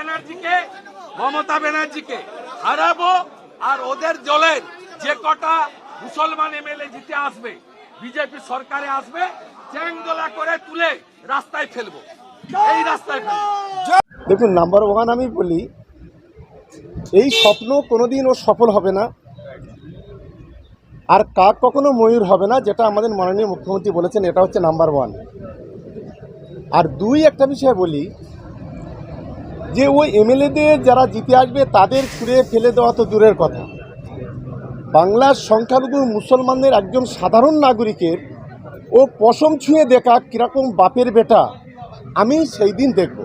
ব্যানার্জিকে, মমতা ব্যানার্জিকে হারাবো আর ওদের দলের যে কটা মুসলমান এমএলএ জিতে আসবে, বিজেপি সরকারে আসবে চ্যাংদোলা করে তুলে রাস্তায় ফেলব। এই রাস্তায় ফেলব। দেখুন নাম্বার ওয়ান আমি বলি, এই স্বপ্ন কোনোদিন ও সফল হবে না। আর কাক কখনো ময়ূর হবে না, যেটা আমাদের মাননীয় মুখ্যমন্ত্রী বলেছেন, এটা হচ্ছে নাম্বার ওয়ান আর দুই একটা বিষয় বলি যে ওই এমএলএদের যারা জিতে আসবে, তাদের ছুঁড়ে ফেলে দেওয়া তো দূরের কথা। বাংলার সংখ্যালঘু মুসলমানদের একজন সাধারণ নাগরিকের ও পশম ছুঁয়ে দেখা কীরকম বাপের বেটা, আমি সেই দিন দেখব।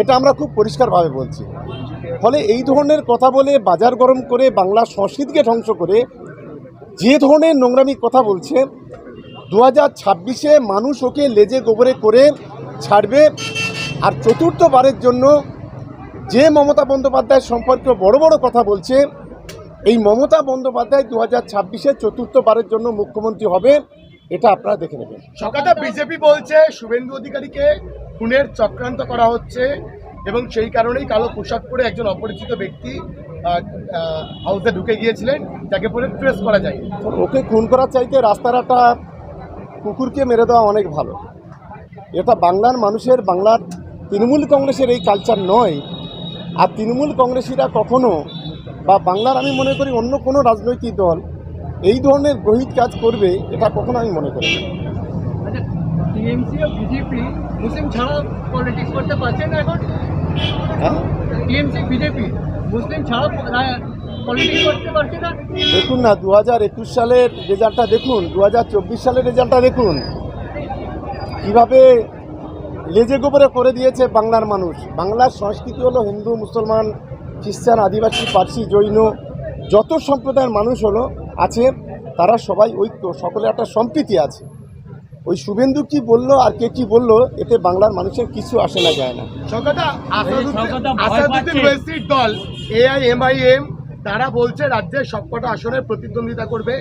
এটা আমরা খুব পরিষ্কারভাবে বলছি। ফলে এই ধরনের কথা বলে, বাজার গরম করে বাংলা সংস্কৃতিকে ধ্বংস করে যে ধরনের নোংরামি কথা বলছে দু হাজার ছাব্বিশে মানুষ ওকে লেজে গোবরে করে ছাড়বে। আর চতুর্থবারের জন্য যে মমতা বন্দ্যোপাধ্যায় সম্পর্কে বড় বড় কথা বলছে এই মমতা বন্দ্যোপাধ্যায় দু হাজার ছাব্বিশে চতুর্থবারের জন্য মুখ্যমন্ত্রী হবে এটা আপনারা দেখে নেবেন। সকালে বিজেপি বলছে শুভেন্দু অধিকারীকে খুনের চক্রান্ত করা হচ্ছে এবং সেই কারণেই কালো পোশাক পরে একজন অপরিচিত ব্যক্তি হাউসে ঢুকে গিয়েছিলেন যাকে পরে ট্রেস করা যায়। ওকে খুন করার চাইতে রাস্তার একটা কুকুরকে মেরে দেওয়া অনেক ভালো। এটা বাংলার মানুষের বাংলার তৃণমূল কংগ্রেসের এই কালচার নয়। আর তৃণমূল কংগ্রেসীরা কখনো বা বাংলার আমি মনে করি অন্য কোনো রাজনৈতিক দল এই ধরনের গ্রহিত কাজ করবে এটা কখনো আমি মনে করি না। আচ্ছা টিএমসি ও বিজেপি মুসলিম ছাড়া পলিটিক্স করতে পারছে না এখন? হ্যাঁ? টিএমসি বিজেপি মুসলিম ছাড়া পলিটিক্স করতে পারছে না? দেখুন না দু হাজার একুশ সালের রেজাল্টটা দেখুন দু হাজার চব্বিশ সালের রেজাল্টটা দেখুন। কীভাবে লেজে গোবরে করে দিয়েছে বাংলার মানুষ। বাংলার সংস্কৃতি হলো হিন্দু মুসলমান খ্রিস্টান আদিবাসী পার্সি জৈন যত সম্প্রদায়ের মানুষ হলো আছে তারা সবাই ঐক্য সকলে একটা সম্প্রীতি আছে। ওই শুভেন্দু কি বলল আর কে কি বলল এতে বাংলার মানুষের কিছু আসে না যায় না। দল এআইএমআইএম তারা বলছে রাজ্যের সবকটা আসনে প্রতিদ্বন্দ্বিতা করবে।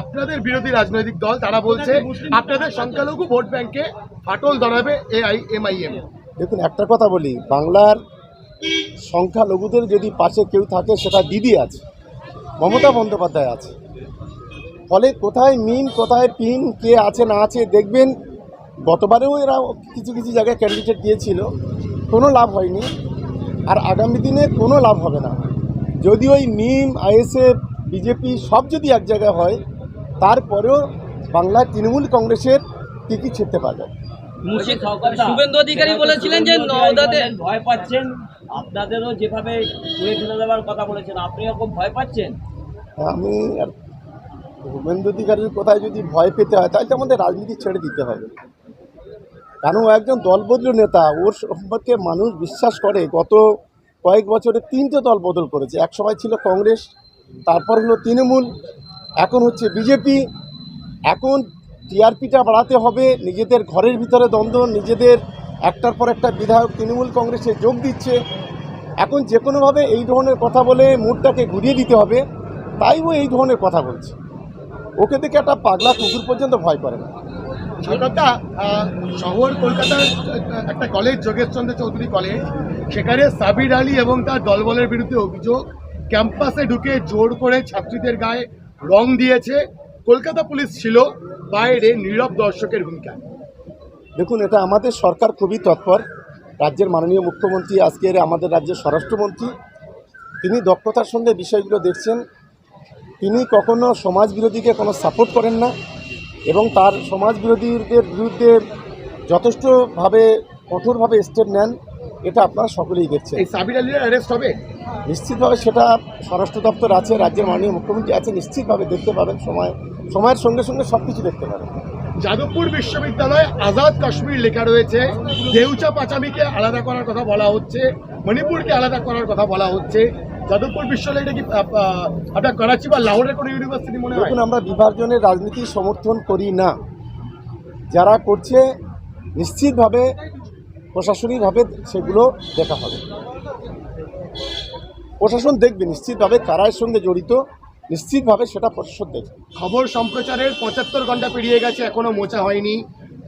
আপনাদের বিরোধী রাজনৈতিক দল তারা বলছে আপনাদের সংখ্যালঘু ভোট ব্যাংকে ফাটল ধরাবে এআইএমআইএম দেখুন, একটা কথা বলি, বাংলার সংখ্যালঘুদের যদি পাশে কেউ থাকে, সেটা দিদি আছে, মমতা বন্দ্যোপাধ্যায় আছে। ফলে কোথায় মিন কোথায় পিন, কে আছে, না আছে, দেখবেন, গতবারেও এরা কিছু কিছু জায়গায় ক্যান্ডিডেট দিয়েছিল, কোনো লাভ হয়নি, আর আগামী দিনে কোনো লাভ হবে না। যদি ওই মিম আইএসএফ বিজেপি সব যদি এক জায়গায় হয়, তারপরেও বাংলার তৃণমূল কংগ্রেসের টিকিট ছিটতে পারবে? শুভেন্দু অধিকারী বলেছিলেন যে নওদাতে ভয় পাচ্ছেন আপনাদেরও যেভাবে উড়ে ফেলে দেওয়ার কথা বলেছেন আপনি এরকম ভয় পাচ্ছেন? আমি আর শুভেন্দু অধিকারীর কোথায় যদি ভয় পেতে হয় তাহলে তো আমাদের রাজনীতি ছেড়ে দিতে হবে। কেন ও একজন দলবদল নেতা ওর সম্পর্কে মানুষ বিশ্বাস করে। গত কয়েক বছরে তিনটে দল বদল করেছে। এক সময় ছিল কংগ্রেস তারপর হলো তৃণমূল এখন হচ্ছে বিজেপি। এখন টিআরপিটা বাড়াতে হবে, নিজেদের ঘরের ভিতরে দ্বন্দ্ব, নিজেদের একটার পর একটা বিধায়ক তৃণমূল কংগ্রেসে যোগ দিচ্ছে। এখন যে কোনোভাবে এই ধরনের কথা বলে মুডটাকে ঘুরিয়ে দিতে হবে তাই ও এই ধরনের কথা বলছে। ওকে দেখে একটা পাগলা কুকুর পর্যন্ত ভয় করে না। শহর কলকাতার একটা কলেজ যোগেশচন্দ্র চৌধুরী কলেজ সেখানে সাবির আলী এবং তার দলবলের বিরুদ্ধে অভিযোগ ক্যাম্পাসে ঢুকে জোর করে ছাত্রীদের গায়ে রং দিয়েছে। কলকাতা পুলিশ ছিল বাইরে নীরব দর্শকের ভূমিকা দেখুন, এটা আমাদের সরকার খুবই তৎপর। রাজ্যের মাননীয় মুখ্যমন্ত্রী আজকের আমাদের রাজ্যের স্বরাষ্ট্রমন্ত্রী, তিনি দক্ষতার সঙ্গে বিষয়গুলো দেখছেন। তিনি কখনো সমাজ বিরোধীকে কোনো সাপোর্ট করেন না এবং তার সমাজ বিরোধীদের বিরুদ্ধে যথেষ্টভাবে কঠোরভাবে স্টেপ নেন। এটা আপনারা সকলেই দেখছেন। এই সাবির আলীর অ্যারেস্ট হবে? নিশ্চিতভাবে সেটা স্বরাষ্ট্র দপ্তর আছে রাজ্যের মাননীয় মুখ্যমন্ত্রী আছে নিশ্চিতভাবে দেখতে পাবেন সময়। সময়ের সঙ্গে সঙ্গে সব কিছু দেখতে পাবেন। যাদবপুর বিশ্ববিদ্যালয়ে আজাদ কাশ্মীর লেখা রয়েছে দেউচা পাচামিকে আলাদা করার কথা বলা হচ্ছে মণিপুরকে আলাদা করার কথা বলা হচ্ছে। যাদবপুর বিশ্ববিদ্যালয় এটা কি আপনার করাচি বা লাহোরের কোনো ইউনিভার্সিটি মনে হয়? আমরা বিভাজনের রাজনীতি সমর্থন করি না। যারা করছে নিশ্চিতভাবে প্রশাসনিকভাবে সেগুলো দেখা হবে। প্রশাসন দেখবে নিশ্চিতভাবে কারা এর সঙ্গে জড়িত নিশ্চিতভাবে সেটা প্রশাসন দেখবে। খবর সম্প্রচারের পঁচাত্তর ঘণ্টা পেরিয়ে গেছে এখনও মোচা হয়নি।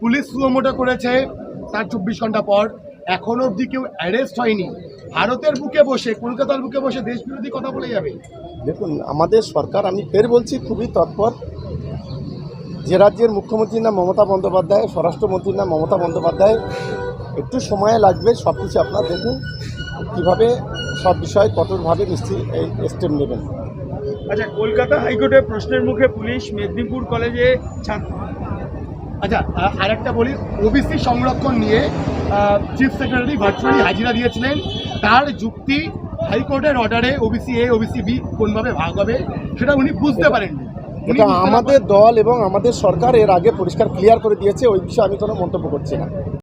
পুলিশ সুমোটো করেছে তার চব্বিশ ঘণ্টা পর। এখনও অবধি কেউ অ্যারেস্ট হয়নি। ভারতের বুকে বসে কলকাতার বুকে বসে দেশ বিরোধী কথা বলে যাবে। দেখুন আমাদের সরকার আমি ফের বলছি খুবই তৎপর। যে রাজ্যের মুখ্যমন্ত্রীর নাম মমতা বন্দ্যোপাধ্যায় স্বরাষ্ট্রমন্ত্রীর নাম মমতা বন্দ্যোপাধ্যায় একটু সময় লাগবে সব কিছু আপনারা দেখুন কীভাবে সব বিষয়ে কঠোরভাবে এই স্টেপ নেবেন। আচ্ছা কলকাতা হাইকোর্টের প্রশ্নের মুখে পুলিশ মেদিনীপুর কলেজে ছাত্র আচ্ছা আর একটা বলি ওবিসি সংরক্ষণ নিয়ে চিফ সেক্রেটারি ভার্চুয়ালি হাজিরা দিয়েছিলেন। তার যুক্তি হাইকোর্টের অর্ডারে ওবিসি এ ওবিসি বি কোনভাবে ভাগ হবে সেটা উনি বুঝতে পারেননি। এটা আমাদের দল এবং আমাদের সরকার এর আগে পরিষ্কার ক্লিয়ার করে দিয়েছে ওই বিষয়ে আমি কোনো মন্তব্য করছি না।